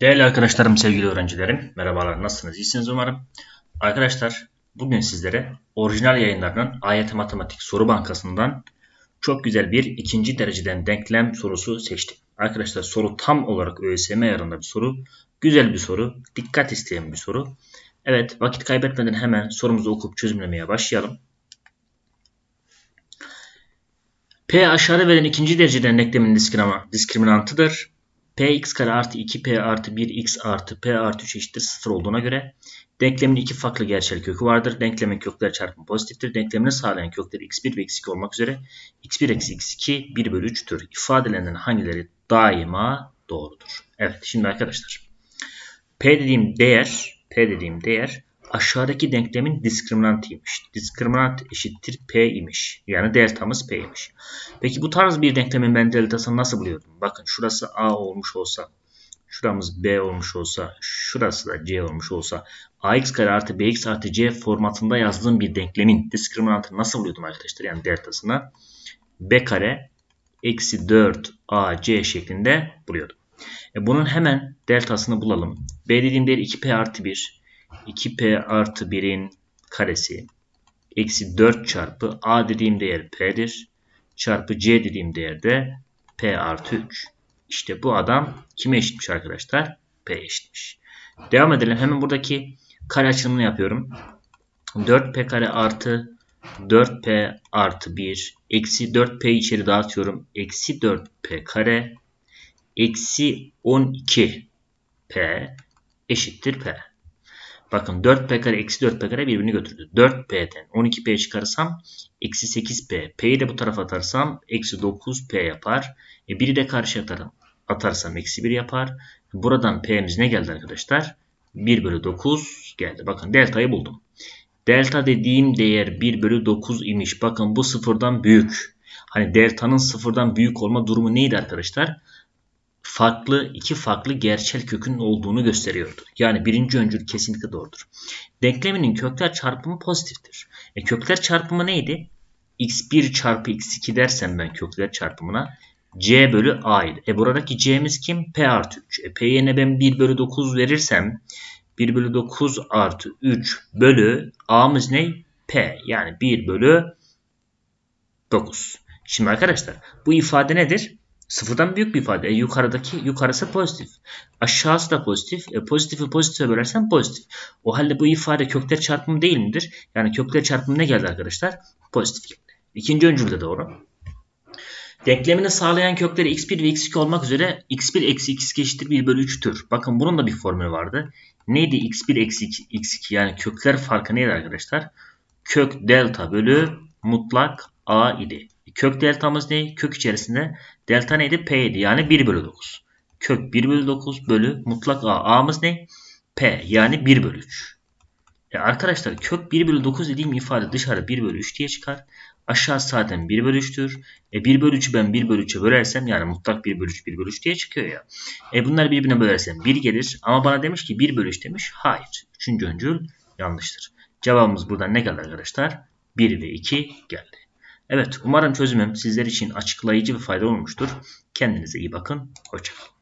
Değerli arkadaşlarım, sevgili öğrencilerim, merhabalar, nasılsınız? İyisiniz umarım. Arkadaşlar, bugün sizlere orijinal yayınlarının AYT Matematik Soru Bankası'ndan çok güzel bir ikinci dereceden denklem sorusu seçtim. Arkadaşlar soru tam olarak ÖSYM ayarında bir soru. Güzel bir soru, dikkat isteyen bir soru. Evet, vakit kaybetmeden hemen sorumuzu okup çözümlemeye başlayalım. P aşağıda verilen ikinci dereceden denklemin diskriminantıdır. Px kare artı 2p artı 1x artı p artı 3 eşittir 0 olduğuna göre denklemin iki farklı gerçel kökü vardır. Denklemin kökler çarpımı pozitiftir. Denklemini sağlayan kökleri x1 ve x2 olmak üzere x1 eksi x2 1 bölü 3'tür. İfadelerinden hangileri daima doğrudur? Evet şimdi arkadaşlar p dediğim değer p dediğim değer aşağıdaki denklemin diskriminantıymış. Diskriminant eşittir P imiş. Yani deltamız P imiş. Peki bu tarz bir denklemin ben deltasını nasıl buluyordum? Bakın şurası A olmuş olsa, şuramız B olmuş olsa, şurası da C olmuş olsa ax kare artı bx artı c formatında yazdığım bir denklemin diskriminantını nasıl buluyordum arkadaşlar? Yani deltasını b kare eksi 4 ac şeklinde buluyordum. E bunun hemen deltasını bulalım. b dediğim değer 2p artı 1 2p artı 1'in karesi eksi 4 çarpı a dediğim değer p'dir. Çarpı c dediğim değer de p artı 3. İşte bu adam kime eşitmiş arkadaşlar? P eşitmiş. Devam edelim. Hemen buradaki kare açılımını yapıyorum. 4p kare artı 4p artı 1 eksi 4p içeri dağıtıyorum. Eksi 4p kare eksi 12p eşittir p. Bakın 4p kare eksi 4p kare birbirini götürdü. 4p'den 12p çıkarırsam eksi 8p. P'yi de bu tarafa atarsam eksi 9p yapar. E 1'i de karşı atarım. Atarsam eksi 1 yapar. Buradan p'miz ne geldi arkadaşlar? 1 bölü 9 geldi. Bakın deltayı buldum. Delta dediğim değer 1 bölü 9 imiş. Bakın bu sıfırdan büyük. Hani delta'nın sıfırdan büyük olma durumu neydi arkadaşlar? Farklı iki farklı gerçel kökün olduğunu gösteriyordur. Yani birinci öncül kesinlikle doğrudur. Denkleminin kökler çarpımı pozitiftir. E, kökler çarpımı neydi? x1 çarpı x2 dersem ben kökler çarpımına c bölü a ile. E buradaki c'miz kim? p artı 3. E, p yerine ben 1 bölü 9 verirsem 1 bölü 9 artı 3 bölü a'mız ne? p. Yani 1 bölü 9. Şimdi arkadaşlar bu ifade nedir? Sıfırdan büyük bir ifade. E, yukarıdaki yukarısı pozitif. Aşağısı da pozitif. E, pozitifi pozitife bölersen pozitif. O halde bu ifade kökler çarpımı değil midir? Yani kökler çarpımı ne geldi arkadaşlar? Pozitif geldi. İkinci öncül de doğru. Denklemini sağlayan kökleri x1 ve x2 olmak üzere x1 eksi x2 eşittir 1 bölü 3'tür. Bakın bunun da bir formülü vardı. Neydi x1 eksi x2 yani kökler farkı neydi arkadaşlar? Kök delta bölü mutlak a idi. Kök deltamız ne? Kök içerisinde delta neydi? P idi. Yani 1 bölü 9. Kök 1 bölü 9 bölü mutlak A. A'mız ne? P. Yani 1 bölü 3. E arkadaşlar kök 1 bölü 9 dediğim ifade dışarı 1 bölü 3 diye çıkar. Aşağı zaten 1 bölü 3'tür. E 1 bölü 3'ü ben 1 bölü 3'e bölersem yani mutlak 1 bölü 3 1 bölü 3 diye çıkıyor ya. E bunları birbirine bölersem 1 gelir. Ama bana demiş ki 1 bölü 3 demiş. Hayır. Üçüncü öncül yanlıştır. Cevabımız buradan ne geldi arkadaşlar? 1 ve 2 geldi. Evet umarım çözümüm sizler için açıklayıcı ve faydalı olmuştur. Kendinize iyi bakın. Hoşçakalın.